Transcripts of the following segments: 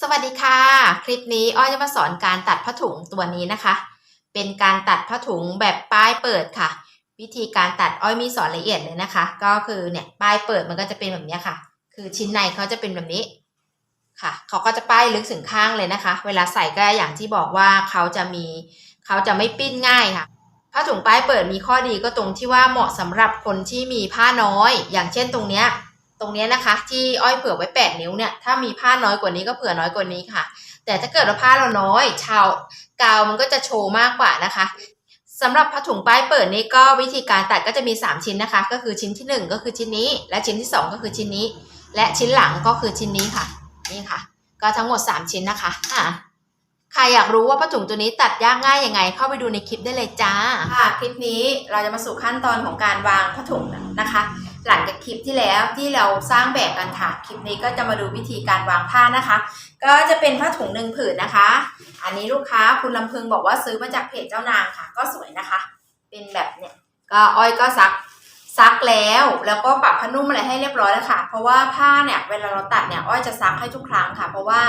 สวัสดีค่ะ คลิปนี้อ้อยจะมาสอนการตัดผ้าถุงตัวนี้นะคะ เป็นการตัดผ้าถุงแบบป้ายเปิดค่ะ วิธีการตัดอ้อยมีสอนละเอียดเลยนะคะ ก็คือเนี่ยป้ายเปิดมันก็จะเป็นแบบนี้ค่ะ คือชิ้นในเขาจะเป็นแบบนี้ค่ะเขาก็จะป้ายลึกถึงข้างเลยนะคะ เวลาใส่ก็อย่างที่บอกว่าเขาจะมีเขาจะไม่ปิ้นง่ายค่ะผ้าถุงป้ายเปิดมีข้อดีก็ตรงที่ว่าเหมาะสำหรับคนที่มีผ้าน้อย อย่างเช่นตรงเนี้ย ตรงนี้นะคะที่อ้อยเผื่อไว้ 8 นิ้วเนี่ยถ้ามีผ้าน้อยกว่านี้ก็เผื่อน้อยกว่านี้ค่ะ แต่ถ้าเกิดว่าผ้าเราน้อย ชาวกาวมันก็จะโชว์มากกว่านะคะสำหรับผ้าถุงป้ายเปิดนี้ก็วิธีการตัดก็จะมี 3 ชิ้นนะคะ ก็คือชิ้นที่ 1 ก็คือชิ้นนี้ และชิ้นที่ 2 ก็คือชิ้นนี้ และชิ้นหลังก็คือชิ้นนี้ค่ะ นี่ค่ะ ก็ทั้งหมด 3 ชิ้นนะคะอะใครอยากรู้ว่าผ้าถุงตัวนี้ตัดยากง่ายยังไง เข้าไปดูในคลิปได้เลยจ้าค่ะคลิปนี้เราจะมาสู่ขั้นตอนของการวางผ้าถุงนะคะ หลังจากคลิปที่แล้วที่เราสร้างแบบกันค่ะ คลิปนี้ก็จะมาดูวิธีการวางผ้านะคะ ก็จะเป็นผ้าถุงหนึ่งผืนนะคะ อันนี้ลูกค้าคุณลำพึงบอกว่าซื้อมาจากเพจเจ้านางค่ะ ก็สวยนะคะ เป็นแบบเนี่ยก็อ้อยก็ซักซักแล้วแล้วก็ปรับผ้านุ่มอะไรให้เรียบร้อยแล้วค่ะ เพราะว่าผ้าเนี่ยเวลาเราตัดเนี่ยอ้อยจะซักให้ทุกครั้งค่ะ เพราะว่า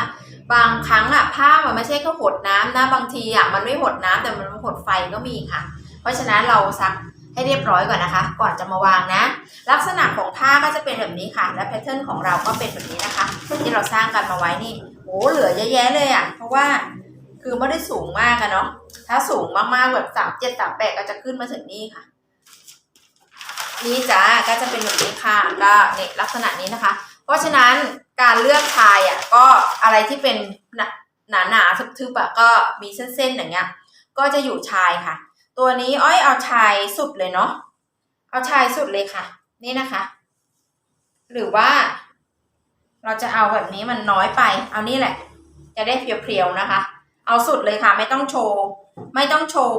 บางครั้งอะผ้ามันไม่ใช่แค่หดน้ำนะบางทีอะมันไม่หดน้ำแต่มันหดไฟก็มีค่ะ เพราะฉะนั้นเราซัก ให้เรียบร้อยก่อนนะคะ ก่อนจะมาวางนะ ลักษณะของผ้าก็จะเป็นแบบนี้ค่ะ และแพทเทิร์นของเราก็เป็นแบบนี้นะคะที่เราสร้างกันมาไว้นี่โอ้เหลือเยอะแยะเลยอะ เพราะว่าคือไม่ได้สูงมากอะเนาะถ้าสูงมากๆแบบสามเจ็ดสามแปดก็จะขึ้นมาถึงนี่ค่ะนี่จ้าก็จะเป็นแบบนี้ค่ะก็เนี่ยลักษณะนี้นะคะ เพราะฉะนั้นการเลือกชายอะก็อะไรที่เป็นหนาหนาๆทึบๆอะก็มีเส้นๆอย่างเงี้ยก็จะอยู่ชายค่ะ ตัวนี้อ้อยเอาชายสุดเลยเนาะเอาชายสุดเลยค่ะ นี่นะคะ หรือว่า เราจะเอาแบบนี้มันน้อยไป เอานี่แหละ จะได้เพียวๆนะคะ เอาสุดเลยค่ะ ไม่ต้องโชว์ ไม่ต้องโชว์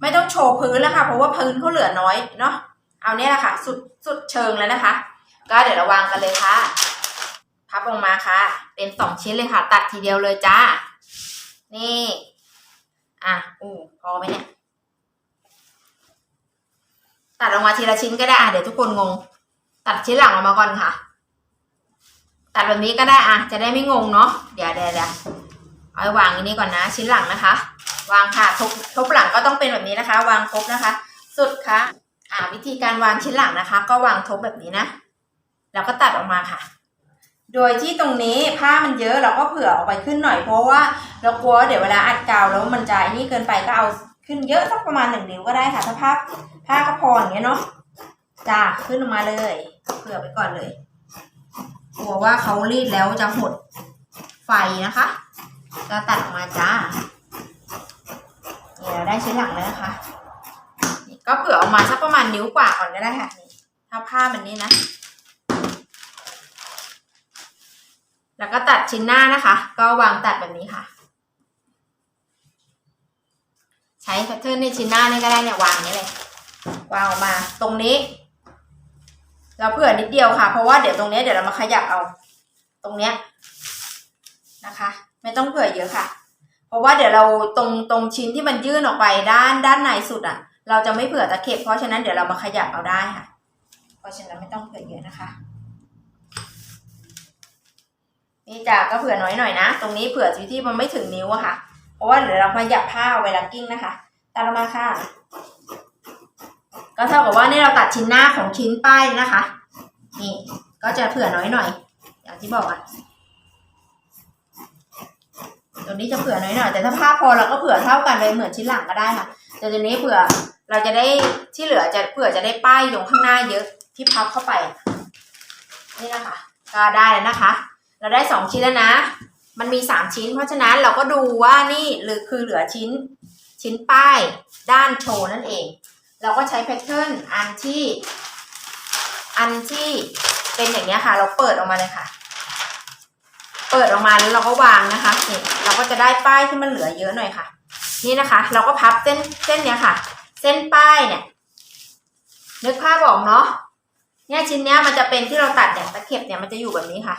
ไม่ต้องโชว์พื้นแล้วค่ะ เพราะว่าพื้นเขาเหลือน้อยเนาะเอาเนี่ยแหละค่ะ สุดสุดเชิงแล้วนะคะ ก็เดี๋ยวราวางกันเลยค่ะ พับลงมาค่ะ เป็นสองชิ้นเลยค่ะ ตัดทีเดียวเลยจ้า นี่ อะอู้พอไหมเนี่ย ตัดออกมาทีละชิ้นก็ได้อะเดี๋ยวทุกคนงง ตัดชิ้นหลังออกมาก่อนค่ะ ตัดแบบนี้ก็ได้อะจะได้ไม่งงเนาะเดี๋ยวเดี๋ยวเดี๋ยวเอาไว้วางอันนี้ก่อนนะ ชิ้นหลังนะคะ วางค่ะทบทบหลังก็ต้องเป็นแบบนี้นะคะ วางทบนะคะ สุดค่ะอ่าวิธีการวางชิ้นหลังนะคะ ก็วางทบแบบนี้นะแล้วก็ตัดออกมาค่ะ โดยที่ตรงนี้ผ้ามันเยอะเราก็เผื่อออกไปขึ้นหน่อยเพราะว่าเรากลัวว่าเดี๋ยวเวลาอัดกาวแล้วมันจะนี่เกินไปก็เอา ขึ้นเยอะสักประมาณหนึ่งนิ้วก็ได้ค่ะ ถ้าผ้าผ้าก็พออย่างเงี้ยเนาะจ้าขึ้นออกมาเลยเผื่อไปก่อนเลยกลัวว่าเขารีดแล้วจะหดไฟนะคะก็ตัดออกมาจ้าเนี่ยเราได้ชิ้นหลังแล้วนะคะก็เผื่อออกมาสักประมาณนิ้วกว่าก่อนก็ได้ค่ะนี่ถ้าผ้ามันนี่นะ แล้วก็ตัดชิ้นหน้านะคะ ก็วางตัดแบบนี้ค่ะ ใช้แพทเทิร์นในชิ้นหน้านี่ก็ได้เนี่ยวางอย่างนี้เลย วางออกมาตรงนี้ เราเผื่อนิดเดียวค่ะ เพราะว่าเดี๋ยวตรงนี้เดี๋ยวเรามาขยับเอา ตรงเนี้ยนะคะ ไม่ต้องเผื่อเยอะค่ะ เพราะว่าเดี๋ยวเราตรงตรงชิ้นที่มันยื่นออกไปด้านด้านในสุดอะ เราจะไม่เผื่อตะเข็บเพราะฉะนั้นเดี๋ยวเรามาขยับเอาได้ค่ะ เพราะฉะนั้นไม่ต้องเผื่อเยอะนะคะนี่จ้ะก็เผื่อน้อยหน่อยนะ ตรงนี้เผื่อที่ที่มันไม่ถึงนิ้วอะค่ะ เพราะว่าเดี๋ยวเรามาหยับผ้าเอาเวลากิ้งนะคะตัดออกมาค่ะ ก็เท่ากับว่านี่เราตัดชิ้นหน้าของชิ้นป้ายนะคะ นี่ก็จะเผื่อน้อยหน่อย อย่างที่บอกอะตรงนี้จะเผื่อน้อยหน่อยแต่ถ้าผ้าพอเราก็เผื่อเท่ากันเลยเหมือนชิ้นหลังก็ได้ค่ะ แต่ตัวนี้เผื่อเราจะได้ที่เหลือจะเผื่อจะได้ป้ายตรงข้างหน้าเยอะที่พับเข้าไป นี่นะคะ ก็ได้แล้วนะคะ เราได้สองชิ้นแล้วนะ มันมีสามชิ้น เพราะฉะนั้นเราก็ดูว่านี่หรือคือเหลือชิ้นชิ้นป้ายด้านโชว์นั่นเอง เราก็ใช้แพทเทิร์นอันที่ อันที่เป็นอย่างนี้ค่ะ เราเปิดออกมาเลยค่ะ เปิดออกมาแล้วเราก็วางนะคะนี่เราก็จะได้ป้ายที่มันเหลือเยอะหน่อยค่ะ นี่นะคะ เราก็พับเส้นเส้นเนี้ยค่ะ เส้นป้ายเนี่ยนึกภาพออกเนาะเนี่ยชิ้นเนี้ยมันจะเป็นที่เราตัดเนี่ยตะเข็บเนี่ยมันจะอยู่แบบนี้ค่ะ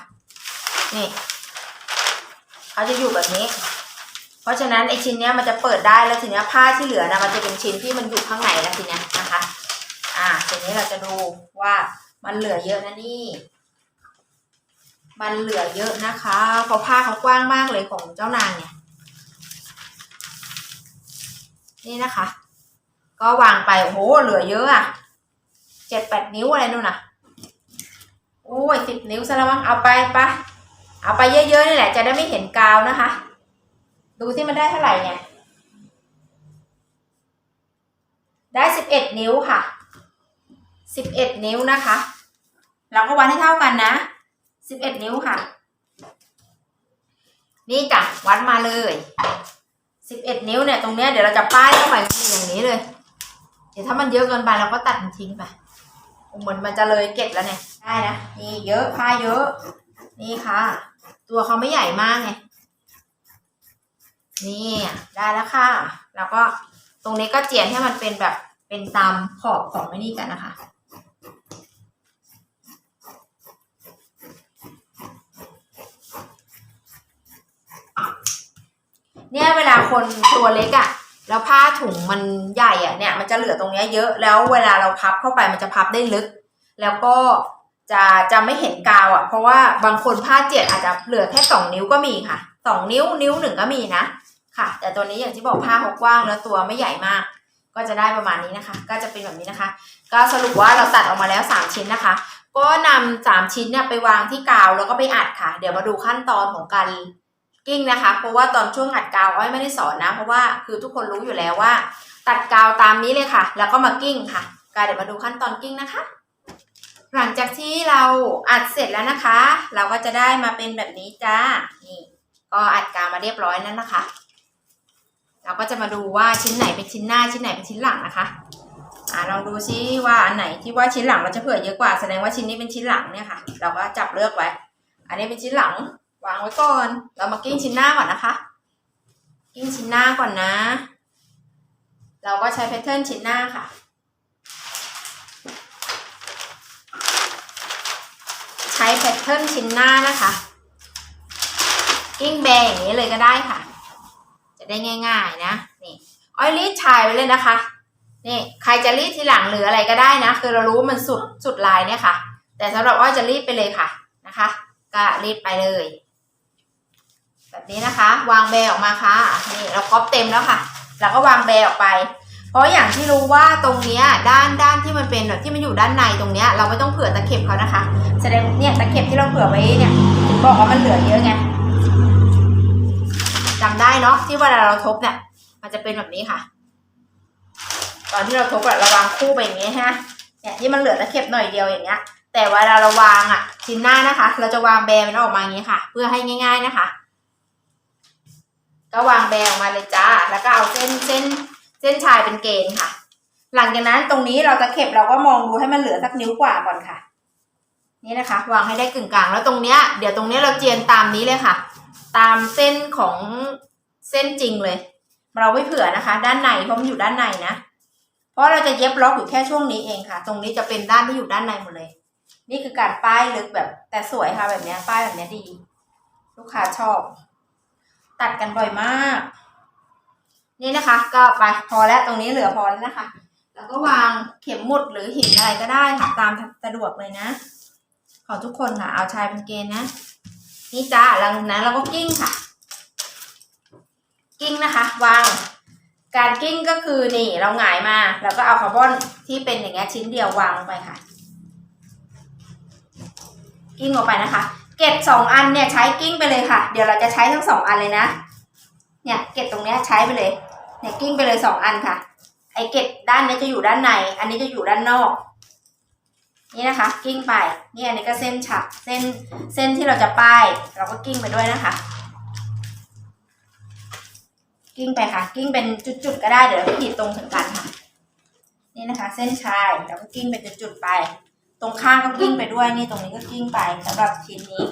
นี่ เขาจะอยู่แบบนี้ เพราะฉะนั้นไอชิ้นเนี้ยมันจะเปิดได้แล้วทีเนี้ยผ้าที่เหลือนะมันจะเป็นชิ้นที่มันอยู่ข้างในแล้วทีเนี้ยนะคะ อ่าทีนี้เราจะดูว่ามันเหลือเยอะนะนี่ มันเหลือเยอะนะคะเพราะผ้าเขากว้างมากเลยของเจ้านางเนี่ย นี่นะคะ ก็วางไปโอ้โหเหลือเยอะอะเจ็ดแปดนิ้วอะไรนู่นน่ะโอ้ยสิบนิ้วซะแล้วมั้งเอาไปปะ เอาไปเยอะๆนี่แหละ จะได้ไม่เห็นกาวนะคะ ดูที่มันได้เท่าไหร่เนี่ย ได้สิบเอ็ดนิ้วค่ะสิบเอ็ดนิ้วนะคะ เราก็วัดให้เท่ากันนะสิบเอ็ดนิ้วค่ะ นี่จ้ะวัดมาเลยสิบเอ็ดนิ้วเนี่ยตรงเนี้ยเดี๋ยวเราจะป้ายเข้าไปอย่างนี้เลย เดี๋ยวถ้ามันเยอะเกินไปเราก็ตัดทิ้งไปเหมือนมันจะเลยเก็บแล้วเนี่ย ได้นะนี่เยอะผ้าเยอะ นี่ค่ะ ตัวเขาไม่ใหญ่มากไงนี่ได้แล้วค่ะ แล้วก็ตรงนี้ก็เจียนให้มันเป็นแบบเป็นตามขอบของไม่นี่กันนะคะเนี่ยเวลาคนตัวเล็กอะ่ะ แล้วผ้าถุงมันใหญ่อะ่ะเนี่ยมันจะเหลือตรงเนี้ยเยอะแล้วเวลาเราพับเข้าไปมันจะพับได้ลึก แล้วก็ จะจะไม่เห็นกาวอะ่ะ เพราะว่าบางคนผ้าเจียดอาจจะเหลือแค่สองนิ้วก็มีค่ะสองนิ้วนิ้วหนึ่งก็มีนะค่ะ แต่ตัวนี้อย่างที่บอกผ้าเขากว้างแล้วตัวไม่ใหญ่มาก ก็จะได้ประมาณนี้นะคะ ก็จะเป็นแบบนี้นะคะ ก็สรุปว่าเราตัดออกมาแล้วสามชิ้นนะคะ ก็นำสามชิ้นเนี่ยไปวางที่กาวแล้วก็ไปอัดค่ะ เดี๋ยวมาดูขั้นตอนของการกิ้งนะคะ เพราะว่าตอนช่วงอัดกาวอ้อยไม่ได้สอนนะ เพราะว่าคือทุกคนรู้อยู่แล้วว่า ตัดกาวตามนี้เลยค่ะ แล้วก็มากิ้งค่ะกาเดี๋ยวมาดูขั้นตอนกิ้งนะคะ หลังจากที่เราอัดเสร็จแล้วนะคะ เราก็จะได้มาเป็นแบบนี้จ้า นี่ ก็อัดกาวมาเรียบร้อยแล้วนะคะ เราก็จะมาดูว่าชิ้นไหนเป็นชิ้นหน้าชิ้นไหนเป็นชิ้นหลังนะคะ อ่าลองดูซิว่าอันไหนที่ว่าชิ้นหลังเราจะเผื่อเยอะกว่าแสดงว่าชิ้นนี้เป็นชิ้นหลังเนี่ยค่ะ เราก็จับเลือกไว้ อันนี้เป็นชิ้นหลัง วางไว้ก่อน เรามากิ้งชิ้นหน้าก่อนนะคะ กิ้งชิ้นหน้าก่อนนะ เราก็ใช้แพทเทิร์นชิ้นหน้าค่ะ ช้แพทเทิร์นชิ้นหน้านะคะกิ้งแบงอย่างนี้เลยก็ได้ค่ะ จะได้ง่ายๆนะนี่อ้อยรีดชายไว้เลยนะคะนี่ใครจะรีดทีหลังหรืออะไรก็ได้นะ คือเรารู้มันสุดสุดลายเนี่ยค่ะ แต่สำหรับอ้อยจะรีดไปเลยค่ะนะคะ ก็รีดไปเลย แบบนี้นะคะ วางแบออกมาค่ะนี่เราก๊อปเต็มแล้วค่ะ เราก็วางแบออกไป เพราะอย่างที่รู้ว่าตรงเนี้ยด้านด้านที่มันเป็นแบบที่มันอยู่ด้านในตรงเนี้ยเราไม่ต้องเผื่อตะเข็บเขานะคะ แสดงเนี่ยตะเข็บที่เราเผื่อไว้เนี่ยบอกว่ามันเหลือเยอะไงจำได้เนาะที่เวลาเราทบเนี่ย มันจะเป็นแบบนี้ค่ะ ตอนที่เราทบอะราวางคู่ไปอย่างเงี้ยฮะเนี่ยที่มันเหลือตะเข็บหน่อยเดียวอย่างเงี้ย แต่เวลาเราวางอะชิ้นหน้านะคะ เราจะวางแบมันออกมาอย่างนี้ค่ะ เพื่อให้ง่าย ๆนะคะ ก็วางแบออกมาเลยจ้า แล้วก็เอาเส้นเส้น เส้นชายเป็นเกณฑ์ค่ะ หลังจากนั้นตรงนี้เราจะเข็บเราก็มองดูให้มันเหลือสักนิ้วกว่าก่อนค่ะ นี่นะคะ วางให้ได้กึ่งกลางแล้วตรงเนี้ยเดี๋ยวตรงเนี้ยเราเจียนตามนี้เลยค่ะ ตามเส้นของเส้นจริงเลย เราไม่เผื่อนะคะ ด้านในเพราะมันอยู่ด้านในนะเพราะเราจะเย็บล็อกอยู่แค่ช่วงนี้เองค่ะ ตรงนี้จะเป็นด้านที่อยู่ด้านในหมดเลย นี่คือการป้ายลึกแบบ แต่สวยค่ะแบบนี้ป้ายแบบนี้ดี ลูกค้าชอบ ตัดกันบ่อยมาก นี่นะคะ ก็ไปพอแล้วตรงนี้เหลือพอแล้วนะคะ แล้วก็วางเข็มหมุดหรือหินอะไรก็ได้ค่ะตามสะดวกเลยนะ ขอทุกคนค่ะเอาชายเป็นเกณฑ์นะ นี่จ้าหลังนั้นเราก็กิ้งค่ะ กิ้งนะคะ วาง การกิ้งก็คือนี่เราหงายมาแล้วก็เอาคาร์บอนที่เป็นอย่างเงี้ยชิ้นเดียววางลงไปค่ะ กิ้งออกไปนะคะเกล็ดสองอันเนี่ยใช้กิ้งไปเลยค่ะ เดี๋ยวเราจะใช้ทั้งสองอันเลยนะ เนี่ยเกล็ดตรงเนี้ยใช้ไปเลย เนี่ยกิ้งไปเลยสองอันค่ะ ไอเก็ดด้านนี้จะอยู่ด้านใน อันนี้จะอยู่ด้านนอก นี่นะคะ กิ้งไป นี่อันนี้ก็เส้นฉับ เส้นเส้นที่เราจะป้าย เราก็กิ้งไปด้วยนะคะ กิ้งไปค่ะ กิ้งเป็นจุดๆก็ได้ เดี๋ยวเราขีดตรงถึงกันค่ะ นี่นะคะ เส้นชายแล้วก็กิ้งเป็นจุดๆไป ตรงข้างก็กิ้งไปด้วย นี่ตรงนี้ก็กิ้งไปสำหรับชิ้นนี้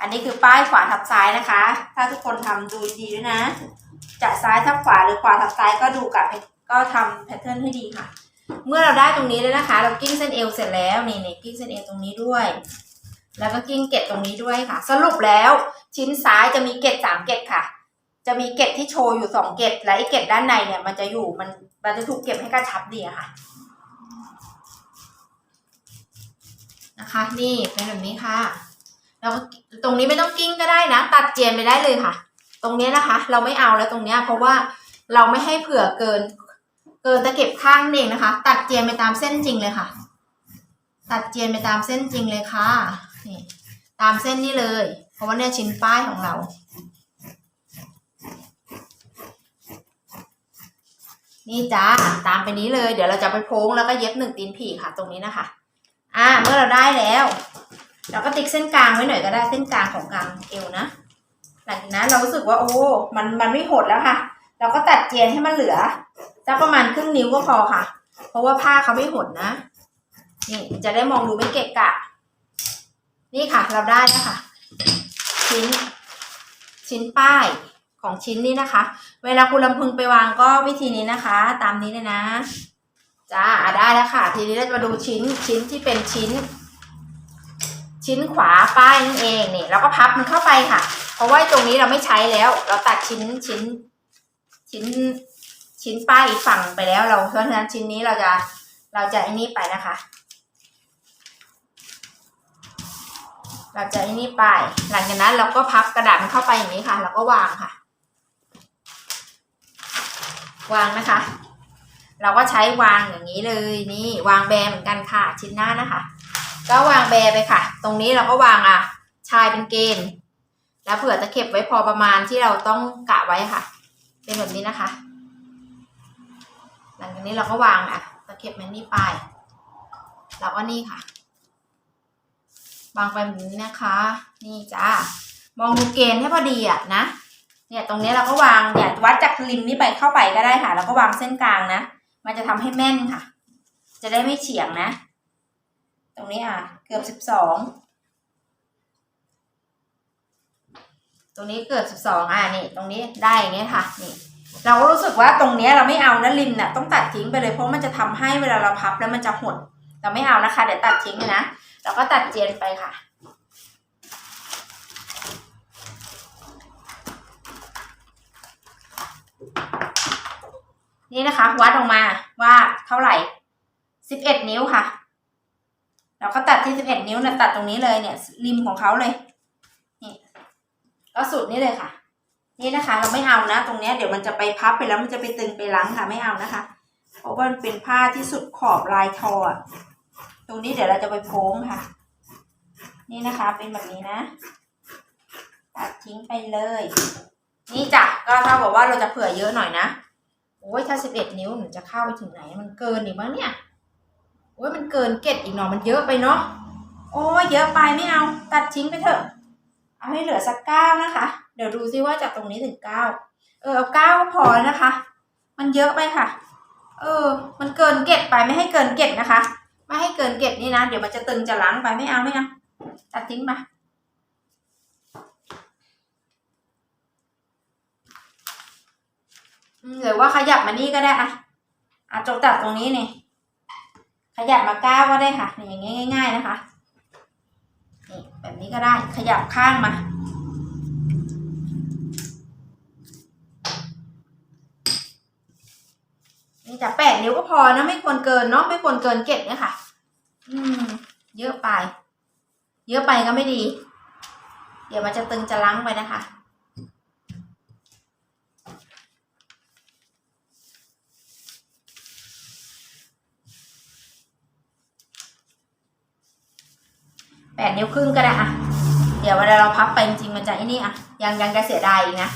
อันนี้คือป้ายขวาทับซ้ายนะคะ ถ้าทุกคนทำดูดีด้วยนะ จะซ้ายทับขวาหรือขวาทับซ้ายก็ดูกับก็ทำแพทเทิร์นให้ดีค่ะ เมื่อเราได้ตรงนี้แล้วนะคะ เรากิ้งเส้นเอวเสร็จแล้วนี่นี่กิ้งเส้นเอวตรงนี้ด้วย แล้วก็กิ้งเกล็ดตรงนี้ด้วยค่ะ สรุปแล้วชิ้นซ้ายจะมีเกล็ดสามเกล็ดค่ะ จะมีเกล็ดที่โชว์อยู่สองเกล็ดและไอ้เกล็ดด้านในเนี่ยมันจะอยู่มันมันจะถูกเก็บให้กระชับดีค่ะนะคะ นี่เป็นแบบนี้ค่ะ แล้วตรงนี้ไม่ต้องกิ้งก็ได้นะ ตัดเจียนไปได้เลยค่ะ ตรงนี้นะคะ เราไม่เอาแล้วตรงเนี้ยเพราะว่าเราไม่ให้เผื่อเกิน เกินตะเก็บข้างนั่นเองนะคะ ตัดเจียนไปตามเส้นจริงเลยค่ะ ตัดเจียนไปตามเส้นจริงเลยค่ะนี่ตามเส้นนี้เลย เพราะว่าเนี่ยชิ้นป้ายของเรานี่จ้าตามไปนี้เลย เดี๋ยวเราจะไปโพ้งแล้วก็เย็บหนึ่งตีนผีค่ะ ตรงนี้นะคะ อ่า เมื่อเราได้แล้ว เราก็ติ๊กเส้นกลางไว้หน่อยก็ได้เส้นกลางของกลางเอวนะ หลังจากนั้นเรารู้สึกว่าโอ้ มันมันไม่หดแล้วค่ะ เราก็ตัดเจียนให้มันเหลือสักประมาณครึ่งนิ้วก็พอค่ะ เพราะว่าผ้าเขาไม่หดนะ นี่จะได้มองดูไม่เกะกะ นี่ค่ะ เราได้แล้วค่ะชิ้น ชิ้นป้ายของชิ้นนี้นะคะ เวลาคุณลำพึงไปวางก็วิธีนี้นะคะ ตามนี้เลยนะจ้าได้แล้วค่ะ ทีนี้เราจะมาดูชิ้นชิ้นที่เป็นชิ้น ชิ้นขวาป้ายนั่นเองนี่แล้วก็พับมันเข้าไปค่ะ เพราะว่าตรงนี้เราไม่ใช้แล้ว เราตัดชิ้นชิ้น ชิ้นชิ้นป้ายอีกฝั่งไปแล้ว เราเพราะฉะนั้นชิ้นนี้เราจะเราจะไอ้นี่ไปนะคะ เราจะไอ้นี่ไป หลังจากนั้นเราก็พับกระดาษมันเข้าไปอย่างนี้ค่ะแล้วก็วางค่ะ วางนะคะ เราก็ใช้วางอย่างนี้เลยนี่ วางแบเหมือนกันค่ะ ชิ้นหน้านะคะ ก็วางแบร์ไปค่ะ ตรงนี้เราก็วางอะ ชายเป็นเกณฑ์ แล้วเผื่อจะเก็บไว้พอประมาณที่เราต้องกะไว้ค่ะ เป็นแบบนี้นะคะ หลังจากนี้เราก็วางอะตะเข็บแมนนี่ไปแล้วก็นี่ค่ะ วางไปแบบนี้นะคะ นี่จ้ามองดูเกณฑ์ให้พอดีอะนะ เนี่ยตรงนี้เราก็วางเนี่ยวัดจากริมนี้ไปเข้าไปก็ได้ค่ะ แล้วก็วางเส้นกลางนะ มันจะทำให้แม่นค่ะ จะได้ไม่เฉียงนะ ตรงนี้อะเกือบสิบสองตรงนี้เกือบสิบสองอะนี่ตรงนี้ได้อย่างเงี้ยค่ะนี่เราก็รู้สึกว่าตรงเนี้ยเราไม่เอานะริมน่ะต้องตัดทิ้งไปเลยเพราะมันจะทำให้เวลาเราพับแล้วมันจะหดเราไม่เอานะคะ เดี๋ยวตัดทิ้งเลยนะเราก็ตัดเจียนไปค่ะนี่นะคะ วัดออกมาว่าเท่าไหร่สิบเอ็ดนิ้วค่ะ เราก็ตัดที่สิบเอ็ดนิ้วนะตัดตรงนี้เลยเนี่ยริมของเขาเลยนี่ก็สุดนี่เลยค่ะ นี่นะคะ เราไม่เอานะตรงเนี้ยเดี๋ยวมันจะไปพับไปแล้วมันจะไปตึงไปล้งค่ะไม่เอานะคะ เพราะว่ามันเป็นผ้าที่สุดขอบลายทอตรงนี้เดี๋ยวเราจะไปโพ้งค่ะ นี่นะคะเป็นแบบนี้นะตัดทิ้งไปเลย นี่จ้ะก็เท่ากับว่าเราจะเผื่อเยอะหน่อยนะโอ้ยถ้าสิบเอ็ดนิ้วหนูจะเข้าไปถึงไหนมันเกินอีกมั้งเนี่ย โอ้ยมันเกินเกตอีกหน่อมันเยอะไปเนาะโอ้ยเยอะไปไม่เอา ตัดทิ้งไปเถอะ เอาให้เหลือสักเก้านะคะ เดี๋ยวดูซิว่าจากตรงนี้ถึงเก้าเออเอาเก้าก็พอแล้วนะคะ มันเยอะไปค่ะ เออ มันเกินเกตไปไม่ให้เกินเกตนะคะ ไม่ให้เกินเกตนี่นะเดี๋ยวมันจะตึงจะล้างไปไม่เอาไม่เอาตัดทิ้งไปหรือว่าขยับมานี่ก็ได้อะอะจงตัดตรงนี้นี่ ขยับมาก้าวก็ได้ค่ะนี่อย่างงี้ง่าย ๆนะคะนี่แบบนี้ก็ได้ขยับข้างมา นี่จะแปดนิ้วก็พอนะไม่ควรเกินเนาะไม่ควรเกินเกตเนี่ยค่ะ อืม เยอะไป เยอะไปก็ไม่ดี เดี๋ยวมันจะตึงจะล้างไปนะคะ แปดนิ้วครึ่งก็ได้อะเดี๋ยวเวลาเราพับไปจริงมันจะไอ้นี่อะยังยังจะเสียดายอีกนะ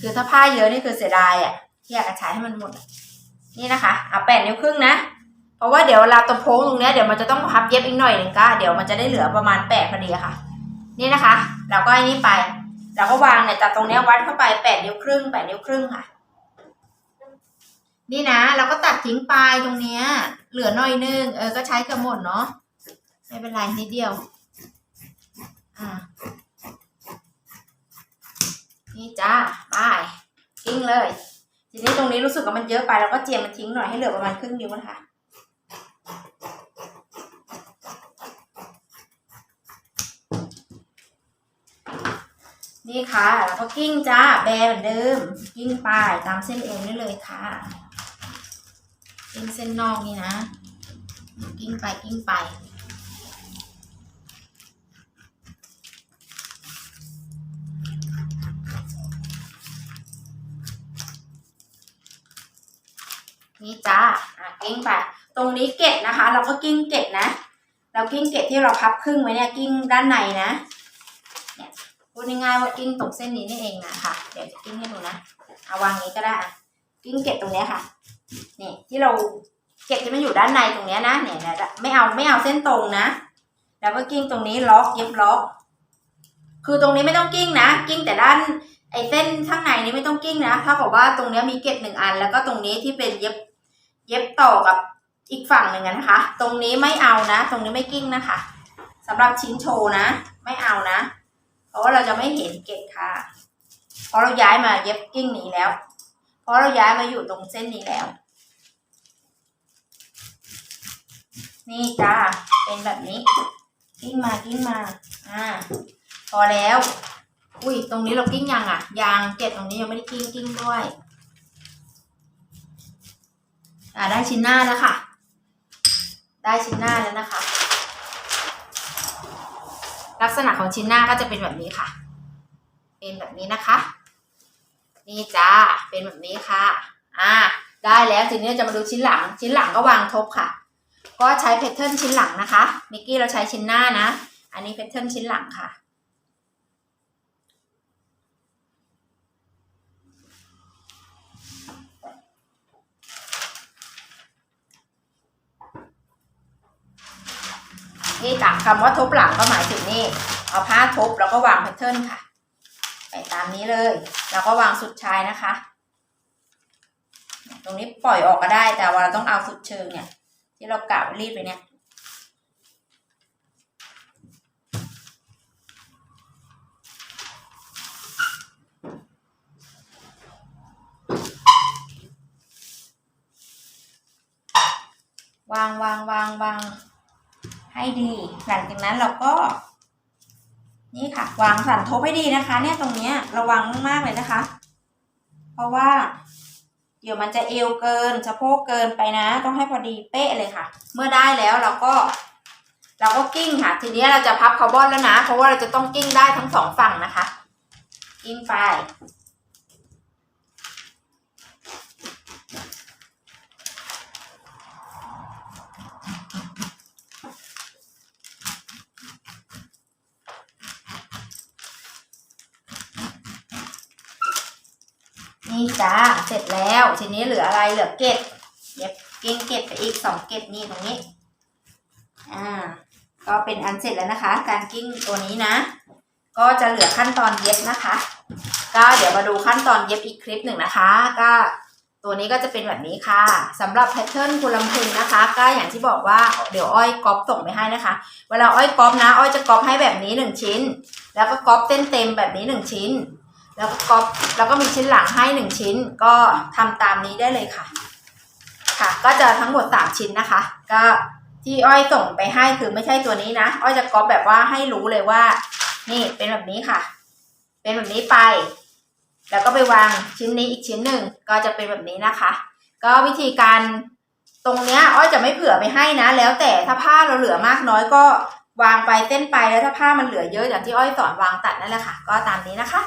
คือถ้าผ้าเยอะนี่คือเสียดายอะที่อยากจะใช้ให้มันหมด นี่นะคะอะแปดนิ้วครึ่งนะ เพราะว่าเดี๋ยวเวลาตะโพงตรงเนี้ยเดี๋ยวมันจะต้องพับเย็บอีกหน่อยหนึ่งก็เดี๋ยวมันจะได้เหลือประมาณแปดพอดีค่ะ นี่นะคะ เราก็ไอ้นี่ไป เราก็วางเนี่ยจากตรงเนี้ยวัดเข้าไปแปดนิ้วครึ่งแปดนิ้วครึ่งค่ะ นี่นะเราก็ตัดทิ้งปลายตรงเนี้ย เหลือหน่อยนึงเออก็ใช้กือบหมดเนาะไม่เป็นไรนิดเดียว นี่จ้าบายทิ้งเลย ทีนี้ตรงนี้รู้สึกว่ามันเยอะไปเราก็เจียมมันทิ้งหน่อยให้เหลือประมาณครึ่งนิ้วนะคะนี่ค่ะแล้วก็กิ้งจ้าแบเหมือนเดิม กิ้งไปตามเส้นเอวนี่เลยค่ะ กิ้งเส้นนอกนี่นะ กิ้งไปกิ้งไป นี่จ้าอะกิ้งไป ตรงนี้เกล็ดนะคะ เราก็กิ้งเกล็ดนะ เรากิ้งเกล็ดที่เราพับครึ่งไว้เนี่ยกิ้งด้านในนะเนี่ยพูดง่ายๆว่ากิ้งตรงเส้นนี้นี่เองนะคะเดี๋ยวจะกิ้งให้ดูนะเอาวางนี้ก็ได้อะกิ้งเกล็ดตรงเนี้ยค่ะนี่ที่เราเกล็ดที่มันอยู่ด้านในตรงเนี้ยนะเนี่ยไม่เอาไม่เอาเส้นตรงนะ แล้วก็กิ้งตรงนี้ล็อกเย็บล็อก คือตรงนี้ไม่ต้องกิ้งนะ กิ้งแต่ด้านไอ้เส้นข้างในนี้ไม่ต้องกิ้งนะเท่ากับว่าตรงเนี้ยมีเกล็ดหนึ่งอัน แล้วก็ตรงนี้ที่เป็นเย็บ เย็บต่อกับอีกฝั่งหนึ่งนะคะ ตรงนี้ไม่เอานะ ตรงนี้ไม่กิ้งนะคะสำหรับชิ้นโชว์นะ ไม่เอานะ เพราะว่าเราจะไม่เห็นเกล็ดค่ะเพราะเราย้ายมาเย็บกิ้งนี้แล้ว เพราะเราย้ายมาอยู่ตรงเส้นนี้แล้ว นี่จ้าเป็นแบบนี้ กิ้งมากิ้งมา อ่า พอแล้ว อุ้ยตรงนี้เรากิ้งยังอะยางเกล็ดตรงนี้ยังไม่ได้กิ้งกิ้งด้วย ได้ชิ้นหน้าแล้วค่ะ ได้ชิ้นหน้าแล้วนะคะ ลักษณะของชิ้นหน้าก็จะเป็นแบบนี้ค่ะ เป็นแบบนี้นะคะ นี่จ้า เป็นแบบนี้ค่ะ อ่า ได้แล้วทีนี้จะมาดูชิ้นหลัง ชิ้นหลังก็วางทบค่ะ ก็ใช้แพทเทิร์นชิ้นหลังนะคะ มิกกี้เราใช้ชิ้นหน้านะ อันนี้แพทเทิร์นชิ้นหลังค่ะ นี่จ้ะคำว่าทบหลังก็หมายถึงนี่เอาผ้าทบแล้วก็วางแพทเทิร์นค่ะ ไปตามนี้เลย แล้วก็วางสุดชายนะคะ ตรงนี้ปล่อยออกก็ได้แต่ว่าเราต้องเอาสุดเชิงเนี่ย ที่เรากะรีดไปเนี่ยวางวางวางวาง ให้ดี หลังจากนั้นเราก็ นี่ค่ะ วางสันทบให้ดีนะคะ เนี่ยตรงเนี้ยระวังมากๆเลยนะคะ เพราะว่า เดี๋ยวมันจะเอวเกินสะโพกเกินไปนะ ต้องให้พอดีเป๊ะเลยค่ะ เมื่อได้แล้วเราก็ เราก็กิ้งค่ะ ทีนี้เราจะพับคาร์บอนแล้วนะ เพราะว่าเราจะต้องกิ้งได้ทั้งสองฝั่งนะคะ กิ้งไป นี่จ้า เสร็จแล้ว ทีนี้เหลืออะไร เหลือเก็ดเย็บกิ้งเก็ดไปอีกสองเก็ดนี่ตรงนี้ อ่า ก็เป็นอันเสร็จแล้วนะคะ การกิ้งตัวนี้นะ ก็จะเหลือขั้นตอนเย็บนะคะ ก็เดี๋ยวมาดูขั้นตอนเย็บอีกคลิปหนึ่งนะคะ ก็ตัวนี้ก็จะเป็นแบบนี้ค่ะสำหรับแพทเทิร์นคุณลำพึงนะคะ ก็อย่างที่บอกว่าเดี๋ยวอ้อยก๊อปส่งไปให้นะคะ เวลาอ้อยก๊อปนะ อ้อยจะก๊อปให้แบบนี้หนึ่งชิ้น แล้วก็ก๊อปเส้นเต็มแบบนี้หนึ่งชิ้น แล้วก็ก๊อปแล้วก็มีชิ้นหลังให้หนึ่งชิ้นก็ทำตามนี้ได้เลยค่ะ ค่ะ ก็จะทั้งหมดสามชิ้นนะคะ ก็ที่อ้อยส่งไปให้คือไม่ใช่ตัวนี้นะ อ้อยจะก๊อปแบบว่าให้รู้เลยว่า นี่เป็นแบบนี้ค่ะ เป็นแบบนี้ไป แล้วก็ไปวางชิ้นนี้อีกชิ้นหนึ่งก็จะเป็นแบบนี้นะคะ ก็วิธีการตรงเนี้ยอ้อยจะไม่เผื่อไปให้นะ แล้วแต่ถ้าผ้าเราเหลือมากน้อยก็วางไปเส้นไปแล้วถ้าผ้ามันเหลือเยอะอย่างที่อ้อยสอนวางตัดนั่นแหละค่ะ ก็ตามนี้นะคะ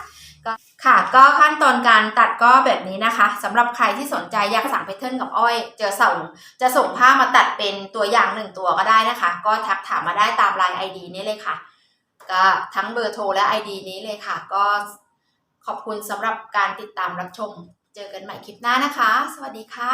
ค่ะก็ขั้นตอนการตัดก็แบบนี้นะคะสำหรับใครที่สนใจอยากสั่งแพทเทิร์นกับอ้อยเจอส่งจะส่งผ้ามาตัดเป็นตัวอย่างหนึ่งตัวก็ได้นะคะ ก็ทักถามมาได้ตามไลน์ไอดีนี้เลยค่ะ ก็ทั้งเบอร์โทรและ ID นี้เลยค่ะ ก็ขอบคุณสำหรับการติดตามรับชม เจอกันใหม่คลิปหน้านะคะ สวัสดีค่ะ